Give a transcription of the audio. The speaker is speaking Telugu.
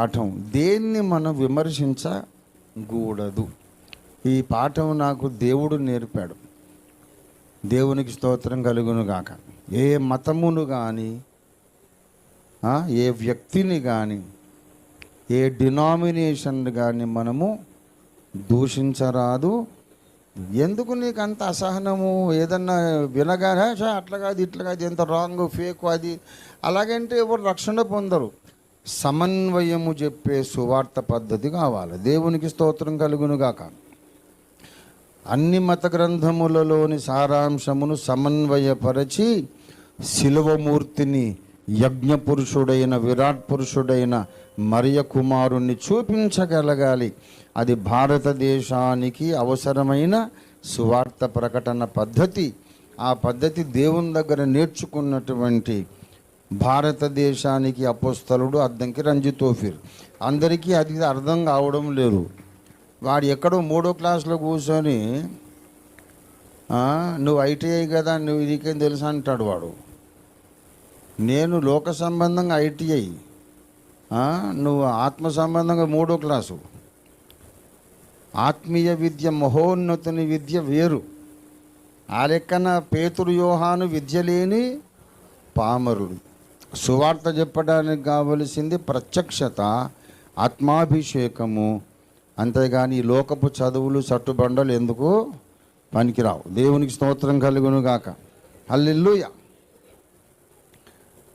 పాఠం. దేన్ని మనం విమర్శించకూడదు. ఈ పాఠం నాకు దేవుడు నేర్పాడు. దేవునికి స్తోత్రం కలుగును గాక. ఏ మతమును కానీ ఏ వ్యక్తిని కానీ ఏ డినామినేషన్ కానీ మనము దూషించరాదు. ఎందుకు నీకు అంత అసహనము? ఏదన్నా వినగానే అట్లా కాదు ఇట్లా కాదు ఎంత రాంగ్ ఫేక్ అది. అలాగంటే ఎవరు రక్షణ పొందరు. సమన్వయము చెప్పే సువార్త పద్ధతి కావాలి. దేవునికి స్తోత్రం కలుగునుగాక. అన్ని మత గ్రంథములలోని సారాంశమును సమన్వయపరచి శిలువమూర్తిని యజ్ఞ పురుషుడైన విరాట్ పురుషుడైన మరియ కుమారుణ్ణి చూపించగలగాలి. అది భారతదేశానికి అవసరమైన సువార్త ప్రకటన పద్ధతి. ఆ పద్ధతి దేవుని దగ్గర నేర్చుకున్నటువంటి భారతదేశానికి అపోస్తలుడు అద్దంకి రంజితోఫిర్ అందరికీ అది అర్థం కావడం లేదు. వాడు ఎక్కడో మూడో క్లాస్లో కూర్చొని నువ్వు ఐటీఐ కదా నువ్వు ఇదికేం తెలుసు? అంటాడు వాడు. నేను లోక సంబంధంగా ఐటీఐ. నువ్వు ఆత్మ సంబంధంగా మూడో క్లాసు. ఆత్మీయ విద్య మహోన్నతుని విద్య వేరు. ఆ లెక్కన పేతురు యోహాను విద్య లేని పామరుడు. సువార్త చెప్పడానికి కావలసింది ప్రత్యక్షత ఆత్మాభిషేకము. అంతేగాని ఈ లోకపు చదువులు చట్టుబండలు ఎందుకు పనికిరావు? దేవునికి స్తోత్రం కలుగును గాక హల్లెలూయా.